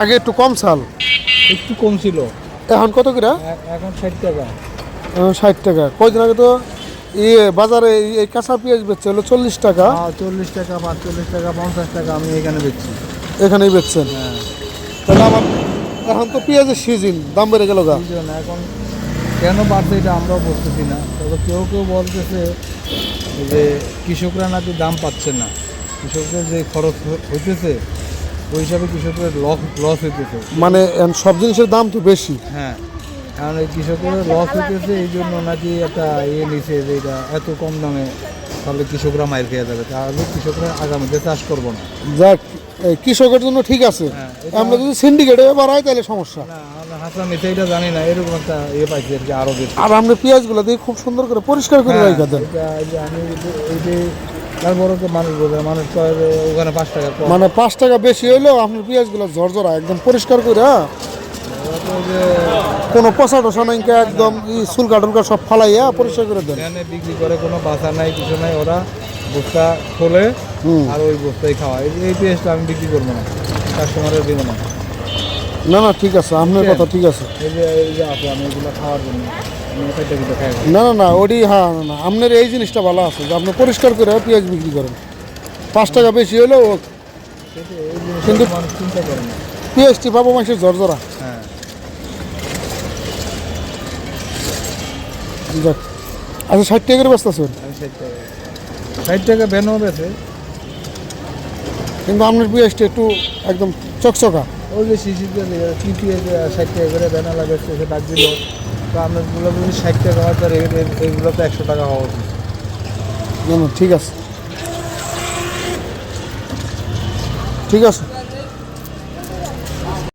আগে একটু কম চাল। একটু কম ছিল। এখন কত কিরা? এখন ষাট টাকা। ষাট টাকা। কয়দিন আগে তো ইয়ে বাজারে এই- কাঁচা পেঁয়াজ বেচছে হলো চল্লিশ টাকা। হ্যাঁ, চল্লিশ টাকা বা চল্লিশ টাকা পঞ্চাশ টাকা আমি এখানে বেচছি। এখানেই বেচছেন? হ্যাঁ। তাহলে আমার এখন তো পেঁয়াজের সিজন দাম বেড়ে গেল গা। এখন কেন বাড়ছে এটা আমরাও বুঝতেছি না। তবে কেউ কেউ বলতেছে যে কৃষকরা নাকি দাম পাচ্ছে না। কৃষকদের যে খরচ হইতেছে ওই হিসাবে কৃষকদের লস লস হইতেছে। মানে সব জিনিসের দাম তো বেশি। হ্যাঁ কারণ এই কৃষকের লস হইতেছে এই জন্য নাকি একটা ইয়ে নিছে যে এটা এত কম দামে তাহলে কৃষকরা মাইর খেয়ে যাবে। তাহলে কৃষকরা আগামীতে চাষ করব না। যাক কৃষকের জন্য ঠিক আছে। হ্যাঁ, আমরা যদি সিন্ডিকেটে বাড়াই তাহলে সমস্যা। হাসান এটা জানি না এরকম একটা ইয়ে পাইছি আর কি আরও আর আমরা পেঁয়াজগুলো দিয়ে খুব সুন্দর করে পরিষ্কার করে হ্যাঁ, রাখা দেন। আমি এই যে তারপরে মানুষ বোঝে মানুষ ওখানে পাঁচ টাকা মানে পাঁচ টাকা বেশি হইলেও আপনার পেঁয়াজগুলো ঝরঝরা একদম পরিষ্কার করে কোনো পচা টসা নাই একদম চুলকা টুলকা সব ফালাইয়া পরিষ্কার করে দেন। বিক্রি করে কোনো বাসা নাই কিছু নাই ওরা বস্তা খোলে আর ওই বস্তায় খাওয়া এই এই পেঁয়াজটা আমি বিক্রি করব না কাস্টমারের দিব না। না না ঠিক আছে আপনার কথা ঠিক আছে। এই যে এই যে আমি এগুলো খাওয়ার জন্য না। না না ওডি হ্যাঁ না না আপনার এই জিনিসটা ভালো আছে যে আপনি পরিষ্কার করে পেঁয়াজ বিক্রি করেন। পাঁচ টাকা বেশি হলেও কিন্তু পেঁয়াজটি পাবো মাসের ঝরঝরা। হ্যাঁ। যাক। আচ্ছা ষাট টাকা করে ব্যস্ত আছেন ষাট টাকা ব্যানও বেছে কিন্তু আপনার পেঁয়াজটা একটু একদম চকচকা। ওই যে কি পেঁয়াজ ষাট টাকা করে ব্যানা লাগাচ্ছে দিল। তো আপনারগুলো যদি ষাট টাকা হয় তার এইগুলো তো একশো টাকা হওয়া উচিত। ঠিক আছে। ঠিক আছে।